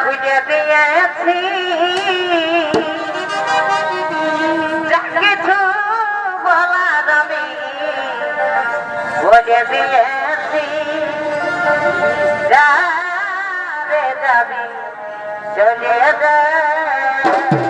ভুলে দিয়েছি কিছু বলার আমি ভুলে দিয়েছি যাবে চলে যায়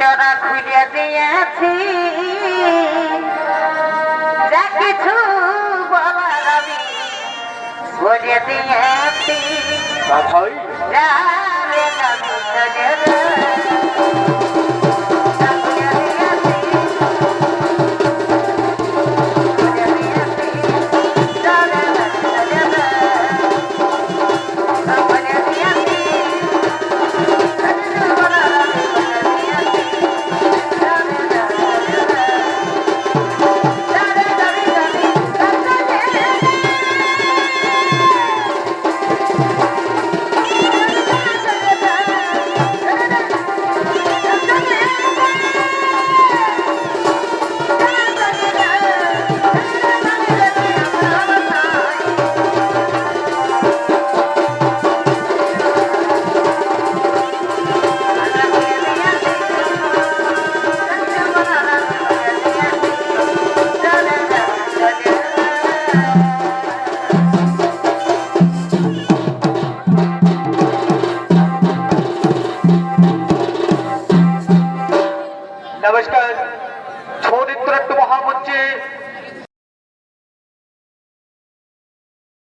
চরা খুলিয়া দিয়েছি। যা কিছু বলার আমি বলে দিয়েছি। নমস্কার ছৌ নৃত্য মহামঞ্চে